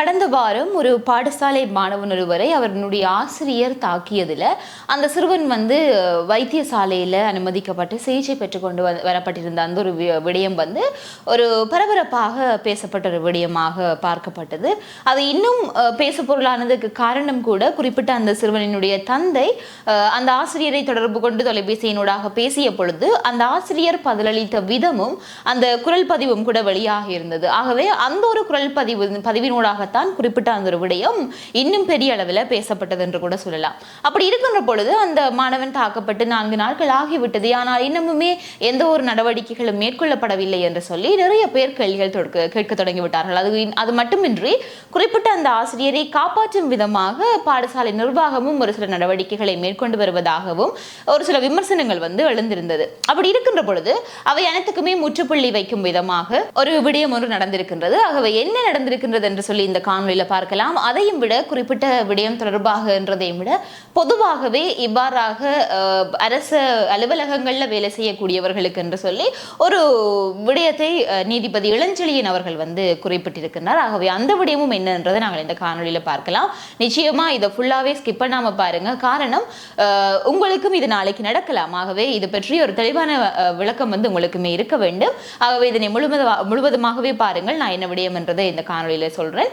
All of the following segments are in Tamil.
கடந்த வாரம் ஒரு பாடசாலை மாணவன் ஒருவரை அவர்களுடைய ஆசிரியர் தாக்கியதில் அந்த சிறுவன் வந்து வைத்தியசாலையில் அனுமதிக்கப்பட்டு சிகிச்சை பெற்றுக்கொண்டு வ- வரப்பட்டிருந்த அந்த ஒரு வி- விடயம் வந்து ஒரு பரபரப்பாக பேசப்பட்ட ஒரு விடயமாக பார்க்கப்பட்டது. அது இன்னும் பேச பொருளானதுக்கு காரணம் கூட குறிப்பிட்ட அந்த சிறுவனினுடைய தந்தை அந்த ஆசிரியரை தொடர்பு கொண்டு தொலைபேசியினூடாக பேசிய பொழுது அந்த ஆசிரியர் பதிலளித்த விதமும் அந்த குரல் பதிவும் கூட வெளியாக இருந்தது. ஆகவே அந்த ஒரு குரல் பதிவு பதிவினூடாக தான் குறிப்பிட்ட அந்த ஒரு விடயம் இன்னும் பெரிய அளவில் பேசப்பட்டது என்று கூட சொல்லலாம். அப்படி இருக்கின்ற பொழுது அந்த மாணவன் தாக்கப்பட்டு நான்கு நாட்கள் ஆகிவிட்டது. ஆனால் இன்னமுமே எந்த ஒரு நடவடிக்கைகளும் மேற்கொள்ளப்படவில்லை என்று சொல்லி நிறைய பேர் கேள்விகள் தொடுக்க கேட்க தொடங்கிவிட்டார்கள். அது அது மட்டுமின்றி குறிப்பிட்ட அந்த ஆசிரியரை காப்பாற்றும் விதமாக பாடசாலை நிர்வாகமும் ஒரு சில நடவடிக்கைகளை மேற்கொண்டு வருவதாகவும் ஒரு சில விமர்சனங்கள் வந்து எழுந்திருந்தது. அப்படி இருக்கின்ற பொழுது அவை அனைத்துக்குமே முற்றுப்புள்ளி வைக்கும் விதமாக ஒரு விடயம் ஒன்று நடந்திருக்கின்றது. ஆகவே என்ன நடந்திருக்கின்றது என்று சொல்லி இந்த காணொலியில் பார்க்கலாம். அதையும் விட குறிப்பிட்ட விடயம் தொடர்பாக என்றதையும் விட பொதுவாகவே இவ்வாறாக அரச அரசு வேலை செய்யக்கூடியவர்களுக்கு என்று சொல்லி ஒரு விடயத்தை நீதிபதி இளஞ்செழியன் அவர்கள் வந்து குறிப்பிட்டிருக்கின்றார். ஆகவே அந்த விடயமும் என்னன்றதை நாங்கள் இந்த காணொலியில் பார்க்கலாம். நிச்சயமா இதை ஃபுல்லாகவே ஸ்கிப் பண்ணாம பாருங்க. காரணம் உங்களுக்கும் இது நாளைக்கு நடக்கலாம். ஆகவே இது பற்றி ஒரு தெளிவான விளக்கம் வந்து உங்களுக்குமே இருக்க வேண்டும். ஆகவே இதனை முழுவதுமா முழுவதுமாகவே பாருங்கள். நான் என்ன விடயம் என்றதை இந்த காணொலியில் சொல்கிறேன்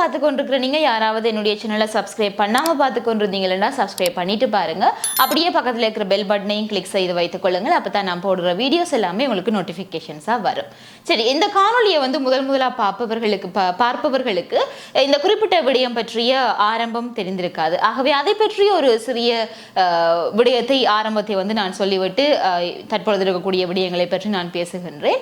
பார்த்து கொண்டிருக்கிற நீங்கள் யாராவது என்னுடைய சேனலை சப்ஸ்கிரைப் பண்ணாமல் பார்த்து கொண்டிருந்தீங்கன்னா சப்ஸ்கிரைப் பண்ணிட்டு பாருங்கள் அப்படியே பக்கத்தில் இருக்கிற பெல் பட்டனையும் கிளிக் செய்து வைத்துக் கொள்ளுங்கள். அப்போ தான் நான் போடுற வீடியோஸ் எல்லாமே உங்களுக்கு நோட்டிஃபிகேஷன்ஸாக வரும். சரி இந்த காணொலியை வந்து முதல் முதலாக பார்ப்பவர்களுக்கு பார்ப்பவர்களுக்கு இந்த குறிப்பிட்ட விடயம் பற்றிய ஆரம்பம் தெரிந்திருக்காது. ஆகவே அதை பற்றிய ஒரு சிறிய விடயத்தை ஆரம்பத்தை வந்து நான் சொல்லிவிட்டு தற்பொழுது இருக்கக்கூடிய விடயங்களை பற்றி நான் பேசுகின்றேன்.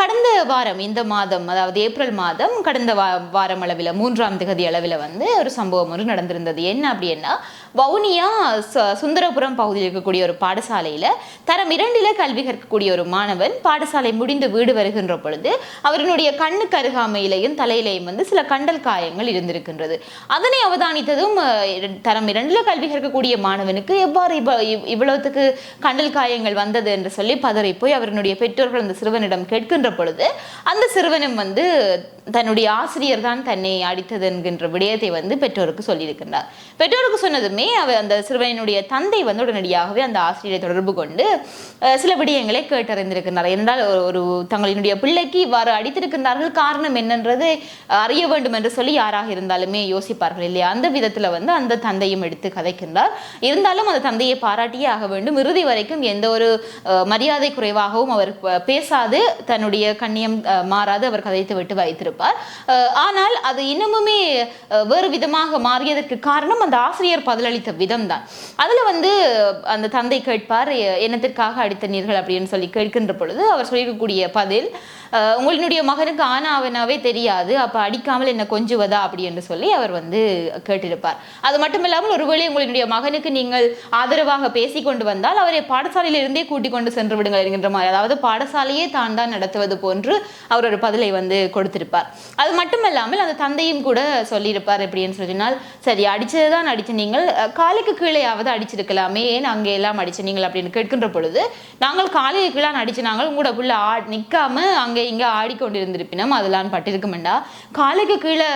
கடந்த வாரம் இந்த மாதம் அதாவது ஏப்ரல் மாதம் கடந்த வாரம் அளவில் மூன்றாம் திகதி அளவில் வந்து ஒரு சம்பவம் ஒன்று நடந்திருந்தது. என்ன அப்படின்னா வவுனியா ச- சுந்தரபுரம் பகுதியில் இருக்கக்கூடிய ஒரு பாடசாலையில் தரம் இரண்டில கல்வி கற்கக்கூடிய ஒரு மாணவன் பாடசாலை முடிந்து வீடு வருகின்ற பொழுது அவரினுடைய கண்ணுக்கு அருகாமையிலையும் தலையிலையும் வந்து சில கண்டல் காயங்கள் இருந்திருக்கின்றது. அதனை அவதானித்ததும் தரம் இரண்டில கல்வி கற்கக்கூடிய மாணவனுக்கு எவ்வாறு இவ்- இவ்வளவுத்துக்கு கண்டல் காயங்கள் வந்தது என்று சொல்லி பதறி போய் அவருடைய பெற்றோர்கள் அந்த சிறுவனிடம் கேட்கின்ற பொழுது அந்த சிறுவனும் வந்து தன்னுடைய ஆசிரியர் தான் தன்னை அடித்தது என்கின்ற விடயத்தை வந்து பெற்றோருக்கு சொல்லியிருக்கின்றார். பெற்றோருக்கு சொன்னதும் அவர் அந்த சிறுவனினுடைய தந்தை வந்து உடனடியாகவே அந்த ஆசிரியரை தொடர்பு கொண்டு சில விடயங்களை கேட்டறிந்திருக்கிறார். என்றால் ஒரு- தங்களினுடைய பிள்ளைக்கு இவ்வாறு அடித்திருக்கின்றார்கள். காரணம் என்னன்றது அறிய வேண்டும் என்று சொல்லி யாராக இருந்தாலுமே யோசிப்பார்கள் இல்லையா? அந்த விதத்துல வந்து அந்த தந்தையும் எடுத்து கதைக்கின்றார். இருந்தாலும் அந்த தந்தையை பாராட்டியே ஆக வேண்டும். இறுதி வரைக்கும் எந்த ஒரு மரியாதை குறைவாகவும் அவர் பேசாது தன்னுடைய கண்ணியம் மாறாது அவர் கதைத்து விட்டு வைத்திருப்பார். ஆனால் அது இன்னமுமே வேறு விதமாக மாறியதற்கு காரணம் அந்த ஆசிரியர் பதிலளித்த விதம்தான். அதுல வந்து அந்த தந்தை கேட்பார் என்னத்திற்காக அடித்தனீர்கள்? அப்படின்னு சொல்லி கேட்கின்ற பொழுது அவர் சொல்லியிருக்கக்கூடிய பதில் உங்களுடைய உங்களினுடைய மகனுக்கு ஆனாவனாவே தெரியாது. அப்ப அடிக்காமல் என்ன கொஞ்சுவதா? அப்படி என்று சொல்லி அவர் வந்து கேட்டிருப்பார். அது மட்டுமில்லாமல் ஒருவேளை உங்களுடைய மகனுக்கு நீங்கள் ஆதரவாக பேசி கொண்டு வந்தால் அவரை பாடசாலையில இருந்தே கூட்டிக் கொண்டு சென்று விடுங்கள் என்கின்ற மாதிரி அதாவது பாடசாலையே தான் தான் நடத்துவது போன்று அவர் ஒரு பதிலை வந்து கொடுத்திருப்பார். அது மட்டுமல்லாமல் அந்த தந்தையும் கூட சொல்லியிருப்பார் எப்படின்னு சொன்னால் சரி அடிச்சது தான் அடிச்சு நீங்கள் காலுக்கு கீழேயாவது அடிச்சிருக்கலாமே ஏன் அங்கே எல்லாம் அடிச்சு நீங்கள் அப்படின்னு கேட்கின்ற பொழுது நாங்கள் காலுக்கு கீழே அடிச்சு நாங்கள் உங்களோட புள்ள ஆ நிற்காம அங்கே இங்கே ஆடிக்கொண்டிருந்திருப்பினோம் அதெல்லாம் பட்டிருக்குமெண்டா. காலுக்கு கீழே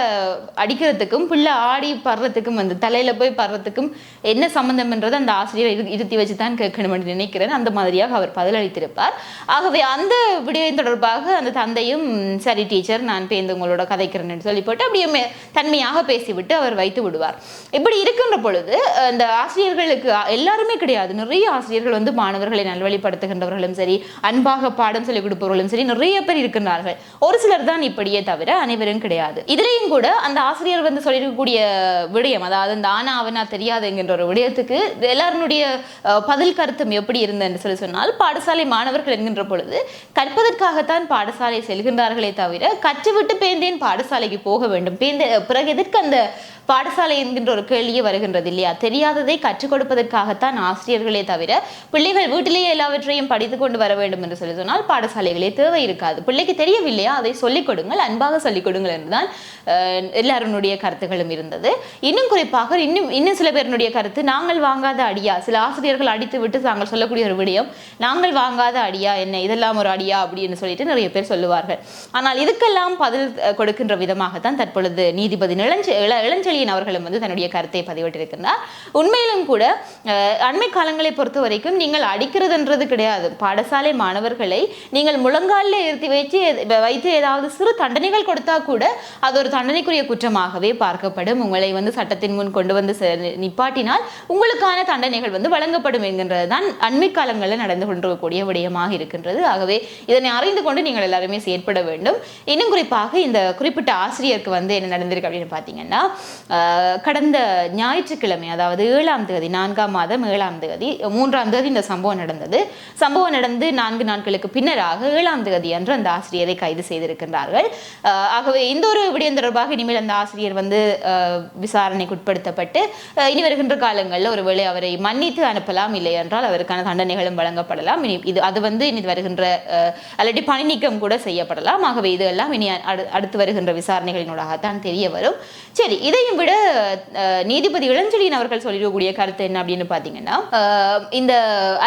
அடிக்கிறதுக்கும் பிள்ளை ஆடி படுறதுக்கும் வந்து தலையில போய் படுறதுக்கும் என்ன சம்மந்தம்ன்றது அந்த ஆசிரியர் இரு- இருத்தி வச்சு தான் கேட்கணும் என்று நினைக்கிறேன். அந்த மாதிரியாக அவர் பதிலளித்திருப்பார். ஆகவே அந்த விடயம் தொடர்பாக அந்த தந்தையும் சரி டீச்சர் நான் பேருந்து உங்களோட கதைக்கிறேன்னு சொல்லி போட்டு அப்படியே தன்மையாக பேசிவிட்டு அவர் வைத்து விடுவார். இப்படி இருக்கின்ற பொழுது அந்த ஆசிரியர்களுக்கு எல்லாருமே கிடையாது. நிறைய ஆசிரியர்கள் வந்து மாணவர்களை நல்வழிப்படுத்துகின்றவர்களும் சரி அன்பாக பாடம் சொல்லிக் கொடுப்பவர்களும் சரி நிறைய பேர் இருக்கின்றார்கள். ஒரு சிலர் தான் இப்படியே தவிர அனைவரும் கிடையாது. இதுலயும் கூட அந்த ஆசிரியர் வந்து சொல்லியிருக்கக்கூடிய விடயம் அதாவது அந்த ஆனா அவனா தெரியாது என்கின்ற ஒரு விடயத்துக்கு எல்லாருடைய பதில் கருத்தும் எப்படி இருந்ததுன்னு சொல்லி சொன்னால் பாடசாலை மாணவர்கள் என்கின்ற பொழுது கற்பதற்காகத்தான் பாடசாலை செல்கின்றார்களே தவிர கற்றுவிட்டு பேந்தேன் பாடசாலைக்கு போக வேண்டும். பேந்த பிறகு எதற்கு அந்த பாடசாலை என்கின்ற ஒரு கேள்வியே வருகின்றது இல்லையா இல்லையா? தெரியாததை கற்றுக் கொடுப்பதற்காகத்தான் ஆசிரியர்களே தவிர பிள்ளைகள் வீட்டிலேயே எல்லாவற்றையும் படித்துக் கொண்டு வர வேண்டும் என்று சொல்லி சொன்னால் பாடசாலைகளே தேவை இருக்காது. பிள்ளைக்கு தெரியவில்லையா? அதை சொல்லிக் கொடுங்கள் அன்பாக சொல்லிக் கொடுங்கள் என்றுதான் எல்லாருடைய கருத்துகளும் இருந்தது. இன்னும் குறிப்பாக இன்னும் இன்னும் சில பேருடைய கருத்து நாங்கள் வாங்காத அடியா? சில ஆசிரியர்கள் அடித்து விட்டு நாங்கள் சொல்லக்கூடிய ஒரு விடயம் நாங்கள் வாங்காத அடியா என்ன? இதெல்லாம் ஒரு அடியா? அப்படின்னு சொல்லிட்டு நிறைய பேர் சொல்லுவார்கள். ஆனால் இதுக்கெல்லாம் பதில் கொடுக்கின்ற விதமாகத்தான் தற்பொழுது நீதிபதி இளஞ்செழியன் அவர்களும் வந்து தன்னுடைய கருத்தை பதிவிட்டிருக்கின்றார். உண்மையிலும் கூட அண்மை காலங்களை பொறுத்த வரைக்கும் நீங்கள் அடிக்கிறதுன்றது கிடையாது. பாடசாலை மாணவர்களை நீங்கள் முழங்காலில் இருத்தி வைத்து வைத்து ஏதாவது சிறு தண்டனைகள் கொடுத்தா கூட அது ஒரு தண்டனைக்குரிய குற்றமாகவே பார்க்கப்படும். உங்களை வந்து சட்டத்தின் முன் கொண்டு வந்து நிப்பாட்டினால் உங்களுக்கான தண்டனைகள் வந்து வழங்கப்படும் என்கின்றது தான் அண்மை காலங்களில் நடந்து கொண்டிருக்கக்கூடிய விடயமாக இருக்கின்றது. ஆகவே இதனை அறிந்து கொண்டு நீங்கள் எல்லாருமே செயற்பட வேண்டும். இன்னும் குறிப்பாக இந்த குறிப்பிட்ட ஆசிரியருக்கு வந்து என்ன நடந்திருக்கு அப்படின்னு பார்த்தீங்கன்னா கடந்த ஞாயிற்றுக்கிழமை அதாவது ஏழாம் தேதி நான்காம் மாதம் ஏழாம் தேதி மூன்றாம் தேதி இந்த சம்பவம் நடந்தது. சம்பவம் நடந்து நான்கு நாட்களுக்கு பின்னராக ஏழாம் தேதி அன்று அந்த ஆசிரியரை கைது செய்திருக்கின்றார்கள். ஆகவே இந்த ஒரு விடயம் தொடர்பாக இனிமேல் அந்த ஆசிரியர் வந்து விசாரணைக்கு உட்படுத்தப்பட்டு இனி வருகின்ற காலங்களில் ஒருவேளை அவரை மன்னித்து அனுப்பலாம் இல்லை என்றால் அவருக்கான தண்டனைகளும் வழங்கப்படலாம். இனி இது அது வந்து இனி வருகின்ற ஆஹ், பணி நீக்கம் கூட செய்யப்படலாம். ஆகவே இதெல்லாம் இனி அடுத்து வருகின்ற விசாரணைகளினூடாகத்தான் தெரிய வரும். சரி இதையும் விட நீதிபதி இளஞ்செழியன் அவர்கள் சொல்லிடக்கூடிய கருத்து என்ன அப்படின்னு பார்த்தீங்கன்னா இந்த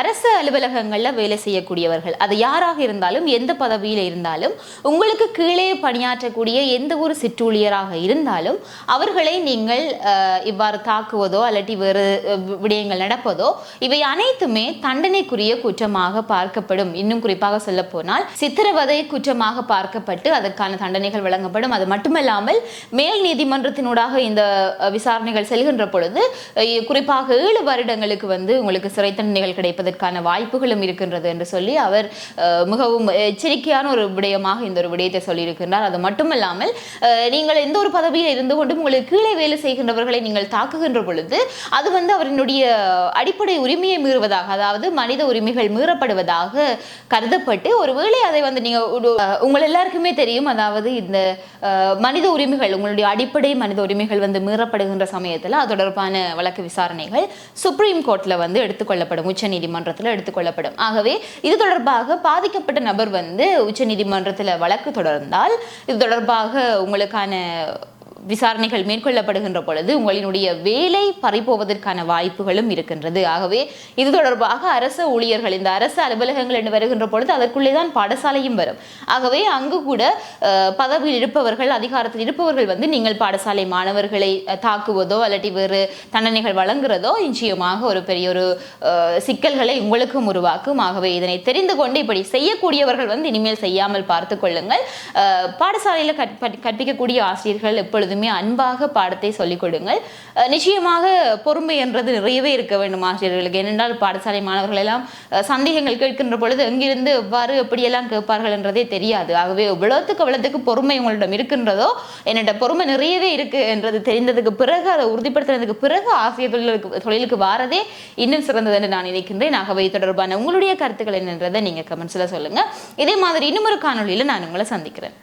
அரசு அலுவலகங்களில் வேலை செய்யக்கூடியவர்கள் அது யாராக இருந்தாலும் எந்த பதவியில் இருந்தாலும் உங்களுக்கு கீழே பணியாற்றக்கூடிய எந்த ஒரு சிற்றூழியராக இருந்தாலும் அவர்களை நீங்கள் இவ்வாறு தாக்குவதோ அல்லாட்டி வேறு விடயங்கள் நடப்பதோ இவை அனைத்துமே தண்டனைக்குரிய குற்றமாக பார்க்கப்படும். இன்னும் குறிப்பாக சொல்ல போனால் சித்திரவதை குற்றமாக பார்க்கப்பட்டு அதற்கான தண்டனைகள் வழங்கப்படும். அது மட்டுமல்லாமல் மேல் நீதிமன்றத்தினூடாக இந்த விசாரணைகள் செல்கின்ற பொழுது குறிப்பாக ஏழு வருடங்களுக்கு வந்து உங்களுக்கு சிறை தண்டனைகள் கிடைப்பதற்கான வாய்ப்புகளும் இருக்கின்றது என்று சொல்லி அவர் மிகவும் எச்சரிக்கையான ஒரு விடயமாக இந்த ஒரு விடயத்தை சொல்லியிருக்கின்றார். அது மட்டுமல்லாமல் நீங்கள் எந்த ஒரு பதவியில் இருந்து கொண்டும் உங்களுக்கு கீழே வேலை செய்கின்றவர்களை நீங்கள் தாக்குகின்ற பொழுது அது வந்து அவரினுடைய அடிப்படை உரிமையை மீறுவதாக அதாவது மனித உரிமைகள் மீறப்படுவதாக கருதப்பட்டு ஒருவேளை அதை வந்து நீங்க ஒரு- உங்கள் எல்லாருக்குமே தெரியும். அதாவது இந்த மனித உரிமைகள் உங்களுடைய அடிப்படை மனித உரிமைகள் வந்து மீறப்படுகின்ற சமயத்தில் அது தொடர்பான வழக்கு விசாரணைகள் சுப்ரீம் கோர்ட்ல வந்து எடுத்துக்கொள்ளப்படும் உச்ச நீதிமன்றத்தில் எடுத்துக்கொள்ளப்படும். ஆகவே இது தொடர்பாக பாதிக்கப்பட்ட நபர் வந்து உச்ச நீதிமன்றத்தில் வழக்கு தொடர்ந்தால் இது தொடர்பாக உங்களுக்கான விசாரணைகள் மேற்கொள்ளப்படுகின்ற பொழுது உங்களினுடைய வேலை பறிபோவதற்கான வாய்ப்புகளும் இருக்கின்றது. ஆகவே இது தொடர்பாக அரசு ஊழியர்கள் இந்த அரசு அலுவலகங்கள் என்று வருகின்ற பொழுது அதற்குள்ளே தான் பாடசாலையும் வரும். ஆகவே அங்கு கூட பதவியில் இருப்பவர்கள் அதிகாரத்தில் இருப்பவர்கள் வந்து நீங்கள் பாடசாலை மாணவர்களை தாக்குவதோ அல்லட்டி வேறு தண்டனைகள் வழங்குறதோ நிச்சயமாக ஒரு பெரிய ஒரு சிக்கல்களை உங்களுக்கும் உருவாக்கும். ஆகவே இதனை தெரிந்து கொண்டு இப்படி செய்யக்கூடியவர்கள் வந்து இனிமேல் செய்யாமல் பார்த்து கொள்ளுங்கள். பாடசாலையில் கற்பிக்கக்கூடிய ஆசிரியர்கள் எப்பொழுது அன்பாக பாடத்தை சொல்லிக் கொடுங்கள். நிச்சயமாக பொறுமை என்றது நிறையவே இருக்க வேண்டும் ஆசிரியர்களுக்கு. ஏனென்றால் பாடசாலை மாணவர்கள் எல்லாம் சந்தேகங்கள் கேட்கின்ற பொழுது எங்கிருந்து எவ்வாறு எப்படியெல்லாம் கேட்பார்கள் என்றதே தெரியாது. ஆகவே எவ்வளோத்துக்கு அவ்வளோத்துக்கு பொறுமை உங்களிடம் இருக்கின்றதோ என்னோட பொறுமை நிறையவே இருக்கு என்றது தெரிந்ததுக்கு பிறகு அதை உறுதிப்படுத்தினதுக்கு பிறகு ஆசிரியர் தொழிலுக்கு தொழிலுக்கு வாரதே இன்னும் சிறந்தது என்று நான் நினைக்கின்றேன். ஆகவே தொடர்பான உங்களுடைய கருத்துக்கள் என்னன்றதை நீங்க கமெண்ட்ஸ்ல சொல்லுங்க. இதே மாதிரி இன்னும் ஒரு காணொலியில் நான் உங்களை சந்திக்கிறேன்.